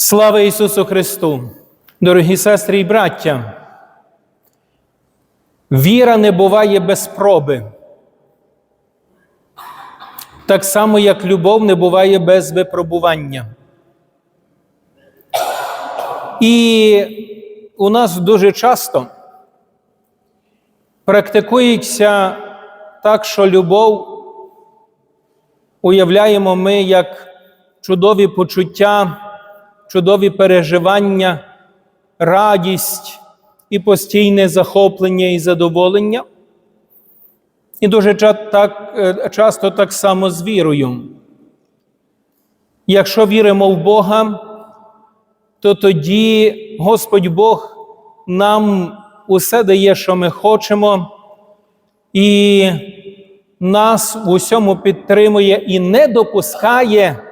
Слава Ісусу Христу! Дорогі сестри і браття! Віра не буває без проби. Так само, як любов не буває без випробування. І у нас дуже часто практикується так, що любов уявляємо ми як чудові почуття, чудові переживання, радість і постійне захоплення і задоволення. І дуже е, часто так само з вірою. Якщо віримо в Бога, то тоді Господь Бог нам усе дає, що ми хочемо, і нас в усьому підтримує і не допускає,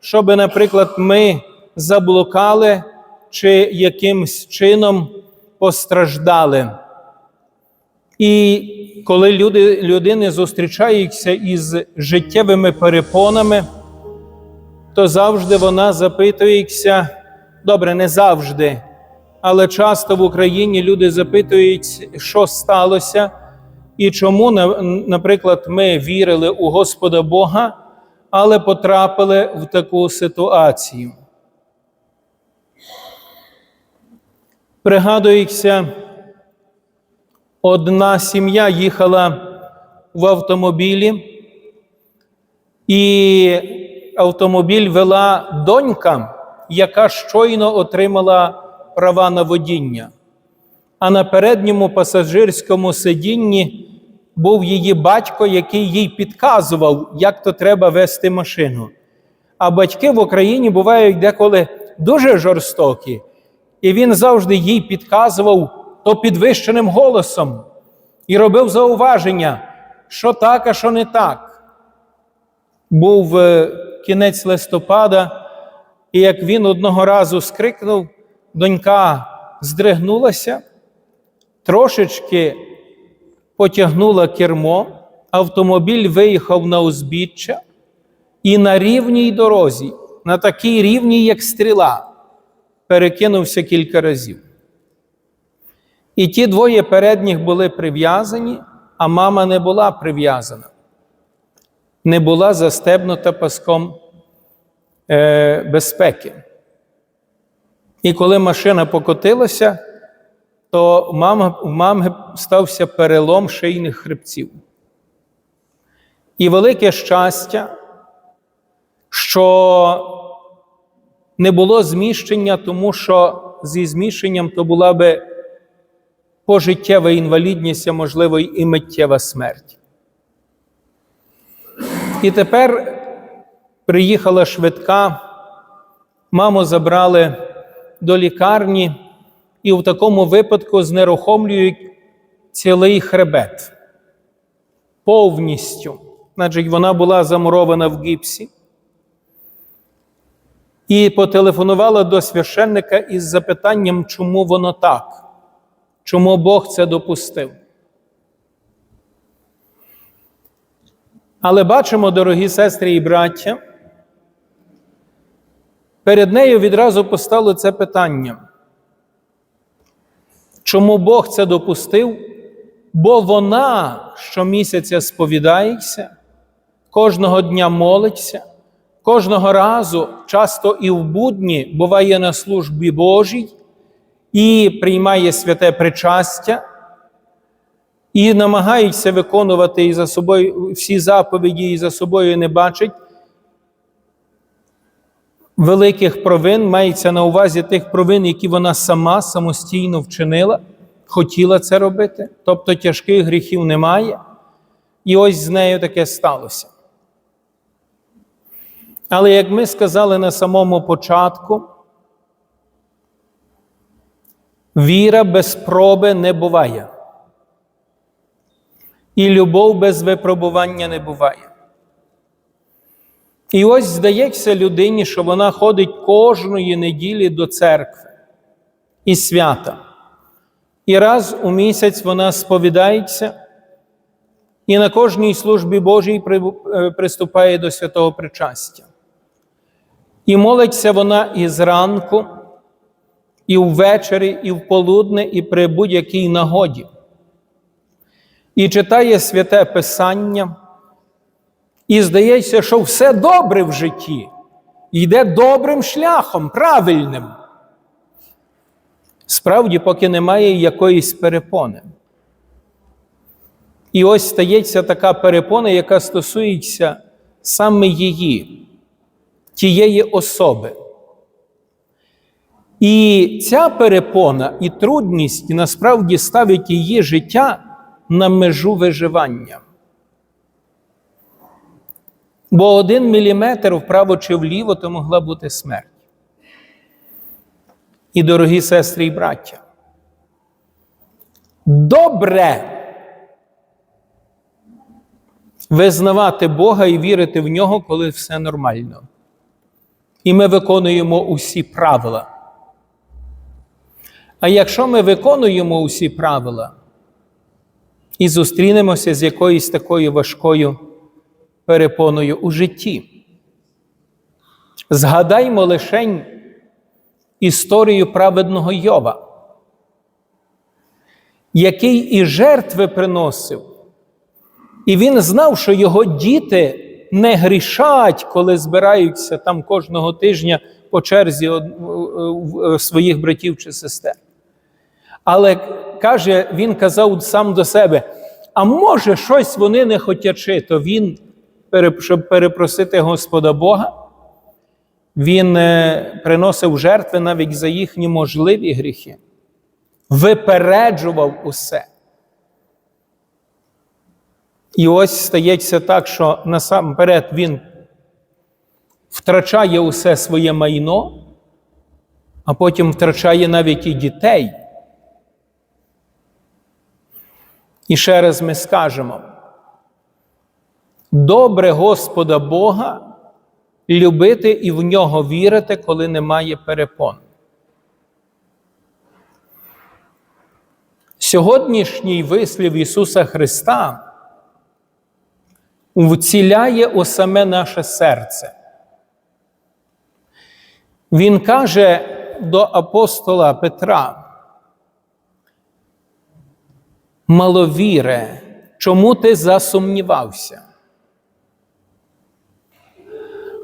щоб, наприклад, ми заблукали чи якимсь чином постраждали. І коли люди, людини зустрічаються із життєвими перепонами, то завжди вона запитується, добре, не завжди, але часто в Україні люди запитують, що сталося, і чому, наприклад, ми вірили у Господа Бога, але потрапили в таку ситуацію. Пригадується, одна сім'я їхала в автомобілі, і автомобіль вела донька, яка щойно отримала права на водіння. А на передньому пасажирському сидінні був її батько, який їй підказував, як то треба вести машину. А батьки в Україні бувають деколи дуже жорстокі, і він завжди їй підказував то підвищеним голосом і робив зауваження, що так, а що не так. Був е, кінець листопада, і як він одного разу скрикнув, донька здригнулася, трошечки потягнула кермо, автомобіль виїхав на узбіччя, і на рівній дорозі, на такій рівній, як стріла, перекинувся кілька разів. І ті двоє передніх були прив'язані, а мама не була прив'язана, не була застебнута паском е, безпеки. І коли машина покотилася, то мама, в мами стався перелом шийних хребців. І велике щастя, що не було зміщення, тому що зі зміщенням то була би пожиттєва інвалідність, а можливо, і миттєва смерть. І тепер приїхала швидка, маму забрали до лікарні, і в такому випадку знерухомлюють цілий хребет. Повністю. Значить, вона була замурована в гіпсі. І потелефонувала до священника із запитанням, чому воно так, чому Бог це допустив. Але бачимо, дорогі сестри і браття, перед нею відразу постало це питання. Чому Бог це допустив? Бо вона щомісяця сповідається, кожного дня молиться, кожного разу, часто і в будні, буває на службі Божій і приймає святе причастя, і намагається виконувати і за собою всі заповіді, і за собою не бачить. Великих провин мається на увазі тих провин, які вона сама самостійно вчинила, хотіла це робити, тобто тяжких гріхів немає. І ось з нею таке сталося. Але як ми сказали на самому початку, віра без проби не буває. І любов без випробування не буває. І ось здається людині, що вона ходить кожної неділі до церкви і свята. І раз у місяць вона сповідається, і на кожній службі Божій е, приступає до святого причастя. І молиться вона і зранку, і ввечері, і в полудне, і при будь-якій нагоді. І читає святе Писання, і здається, що все добре в житті, йде добрим шляхом, правильним. Справді, поки немає якоїсь перепони. І ось стається така перепона, яка стосується саме її, тієї особи. І ця перепона і трудність насправді ставить її життя на межу виживання. Бо один міліметр вправо чи вліво то могла бути смерть. І, дорогі сестри і браття, добре визнавати Бога і вірити в нього, коли все нормально. І ми виконуємо усі правила. А якщо ми виконуємо усі правила і зустрінемося з якоюсь такою важкою перепоною у житті, згадаймо лишень історію праведного Йова, який і жертви приносив, і він знав, що його діти не грішать, коли збираються там кожного тижня по черзі своїх братів чи сестер. Але каже, він казав сам до себе: а може, щось вони не хотячи, то він, щоб перепросити Господа Бога, він приносив жертви навіть за їхні можливі гріхи, випереджував усе. І ось стається так, що насамперед він втрачає усе своє майно, а потім втрачає навіть і дітей. І ще раз ми скажемо: добре Господа Бога любити і в нього вірити, коли немає перепон. Сьогоднішній вислів Ісуса Христа вціляє у саме наше серце. Він каже до апостола Петра, маловіре, чому ти засумнівався?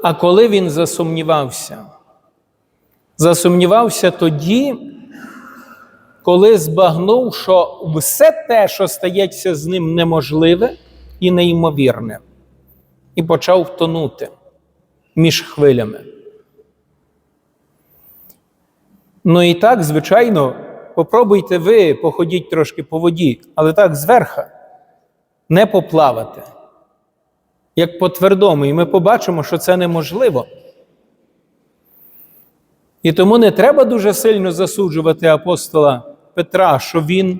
А коли він засумнівався? Засумнівався тоді, коли збагнув, що все те, що стається з ним неможливе і неймовірне, і почав втонути між хвилями. Ну і так, звичайно, попробуйте ви походіть трошки по воді, але так зверха не поплавати, як по твердому, і ми побачимо, що це неможливо. І тому не треба дуже сильно засуджувати апостола Петра, що він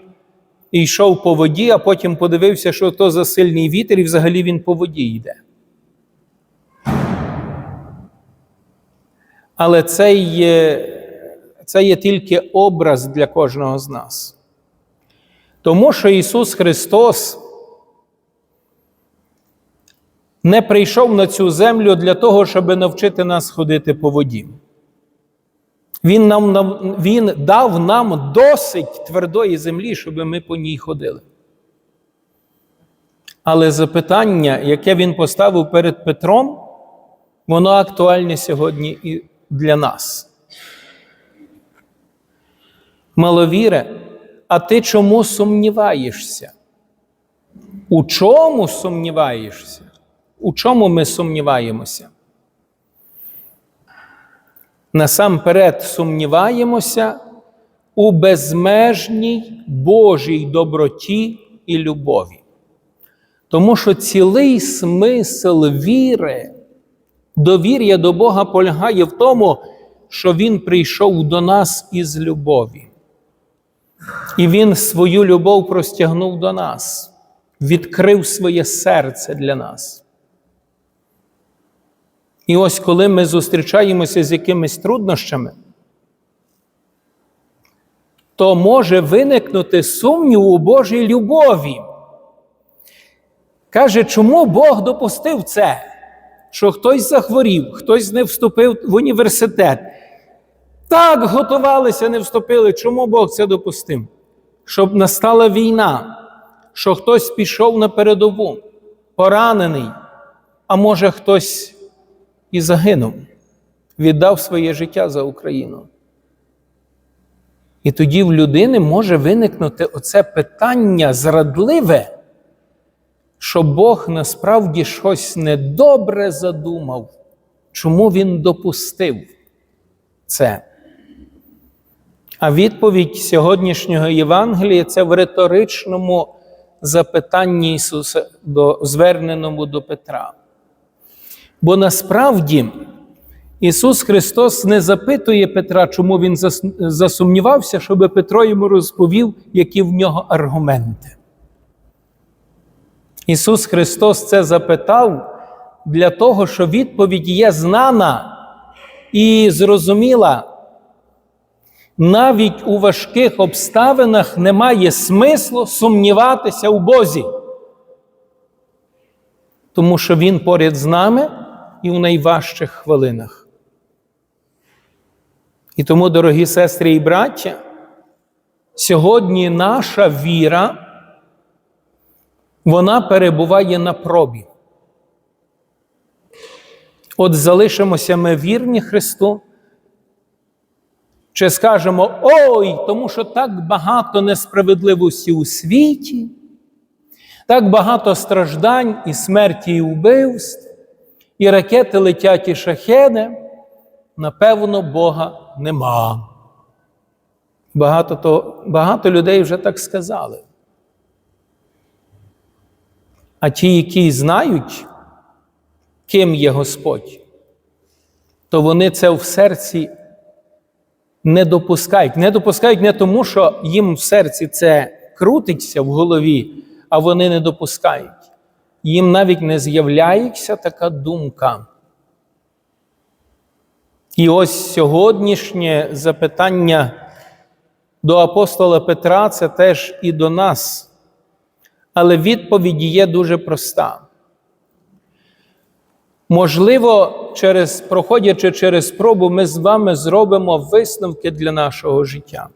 йшов по воді, а потім подивився, що то за сильний вітер, і взагалі він по воді йде. Але це є, це є тільки образ для кожного з нас. Тому що Ісус Христос не прийшов на цю землю для того, щоб навчити нас ходити по воді. Він нам, він дав нам досить твердої землі, щоб ми по ній ходили. Але запитання, яке він поставив перед Петром, воно актуальне сьогодні і для нас. Маловіре, а ти чому сумніваєшся? У чому сумніваєшся? У чому ми сумніваємося? Насамперед сумніваємося у безмежній Божій доброті і любові. Тому що цілий смисл віри, довір'я до Бога полягає в тому, що Він прийшов до нас із любові. І Він свою любов простягнув до нас, відкрив своє серце для нас. І ось коли ми зустрічаємося з якимись труднощами, то може виникнути сумнів у Божій любові. Каже, чому Бог допустив це? що хтось захворів, хтось не вступив в університет. Так готувалися, не вступили. Чому Бог це допустив? Щоб настала війна, що хтось пішов на передову, поранений, а може хтось і загинув, віддав своє життя за Україну. І тоді в людини може виникнути оце питання зрадливе, що Бог насправді щось недобре задумав, чому Він допустив це. А відповідь сьогоднішнього Євангелія це в риторичному запитанні Ісуса, до, зверненому до Петра. Бо насправді Ісус Христос не запитує Петра, чому Він засумнівався, щоб Петро йому розповів, які в нього аргументи. Ісус Христос це запитав для того, що відповідь є знана і зрозуміла. Навіть у важких обставинах немає смислу сумніватися у Бозі, тому що Він поряд з нами і у найважчих хвилинах. І тому, дорогі сестри і браття, сьогодні наша віра, вона перебуває на пробі. От залишимося ми вірні Христу. Чи скажемо ой, тому що так багато несправедливості у світі, так багато страждань і смерті, і вбивств, і ракети летять і шахеди, напевно, Бога нема. Багато, то, багато людей вже так сказали. А ті, які знають, ким є Господь, то вони це в серці не допускають. Не допускають не тому, що їм в серці це крутиться в голові, а вони не допускають. Їм навіть не з'являється така думка. І ось сьогоднішнє запитання до апостола Петра це теж і до нас. Але відповідь є дуже проста. Можливо, через, проходячи через пробу, ми з вами зробимо висновки для нашого життя.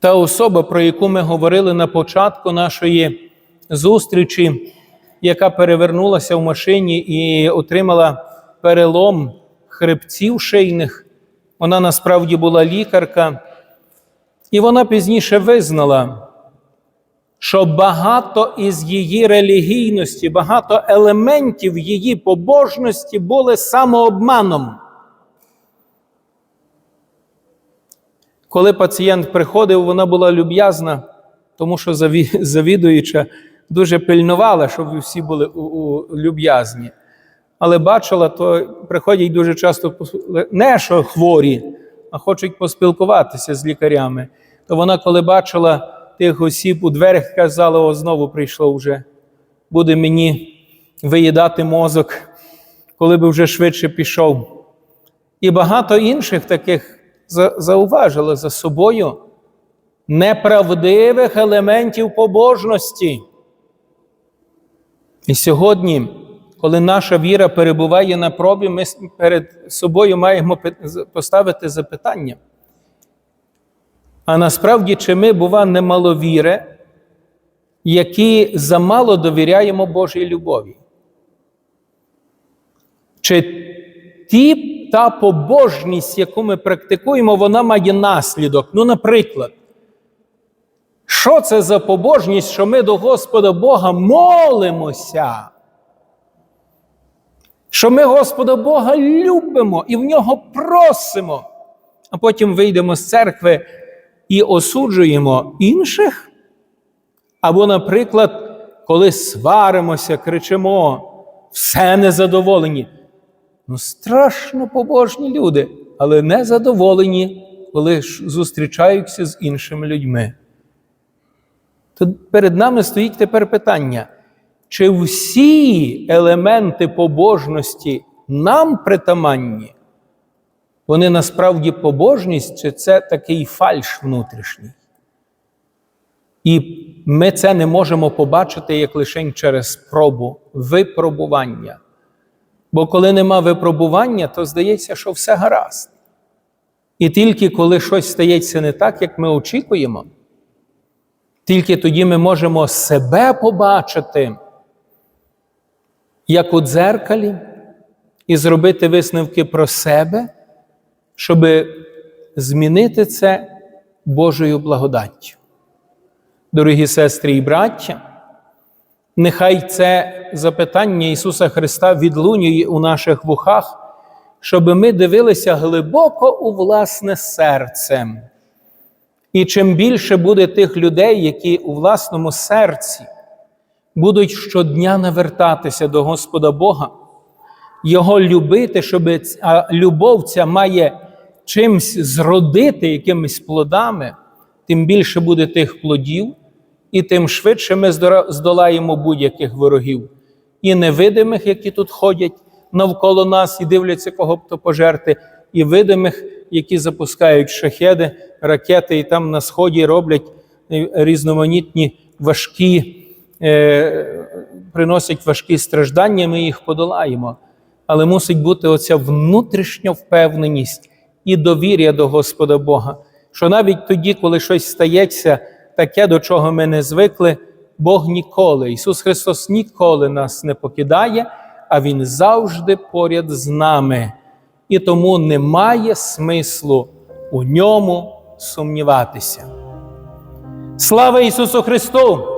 Та особа, про яку ми говорили на початку нашої зустрічі, яка перевернулася в машині і отримала перелом хребців шийних, вона насправді була лікарка, і вона пізніше визнала, що багато із її релігійності, багато елементів її побожності були самообманом. Коли пацієнт приходив, вона була люб'язна, тому що заві- завідуюча дуже пильнувала, щоб ви всі були у- у- люб'язні. Але бачила, то приходять дуже часто не що хворі, а хочуть поспілкуватися з лікарями. То вона, коли бачила тих осіб у дверях, казала: о, знову прийшло вже, буде мені виїдати мозок, коли би вже швидше пішов. І багато інших таких за- зауважили за собою неправдивих елементів побожності. І сьогодні, коли наша віра перебуває на пробі, ми перед собою маємо поставити запитання. А насправді, чи ми, бува, немаловіри, які замало довіряємо Божій любові? Чи ті, та побожність, яку ми практикуємо, вона має наслідок? Ну, наприклад, що це за побожність, що ми до Господа Бога молимося? Що ми Господа Бога любимо і в нього просимо, а потім вийдемо з церкви і осуджуємо інших? Або, наприклад, коли сваримося, кричимо, все незадоволені. Ну, страшно побожні люди, але незадоволені, коли зустрічаються з іншими людьми. То перед нами стоїть тепер питання, чи всі елементи побожності нам притаманні, вони насправді побожність, чи це такий фальш внутрішній? І ми це не можемо побачити як лише через пробу, випробування. Бо коли нема випробування, то здається, що все гаразд. І тільки коли щось стається не так, як ми очікуємо, тільки тоді ми можемо себе побачити, як у дзеркалі, і зробити висновки про себе, щоб змінити це Божою благодаттю. Дорогі сестри і браття, нехай це запитання Ісуса Христа відлунює у наших вухах, щоб ми дивилися глибоко у власне серце. І чим більше буде тих людей, які у власному серці будуть щодня навертатися до Господа Бога, Його любити, щоб а любов ця має чимсь зродити, якимись плодами, тим більше буде тих плодів, і тим швидше ми здолаємо будь-яких ворогів, і невидимих, які тут ходять навколо нас і дивляться, кого б то пожерти, і видимих, які запускають шахеди, ракети, і там на сході роблять різноманітні важкі, е, приносять важкі страждання, ми їх подолаємо. Але мусить бути оця внутрішня впевненість і довір'я до Господа Бога, що навіть тоді, коли щось стається, таке, до чого ми не звикли, Бог ніколи, Ісус Христос ніколи нас не покидає, а Він завжди поряд з нами. І тому немає смислу у ньому сумніватися. Слава Ісусу Христу!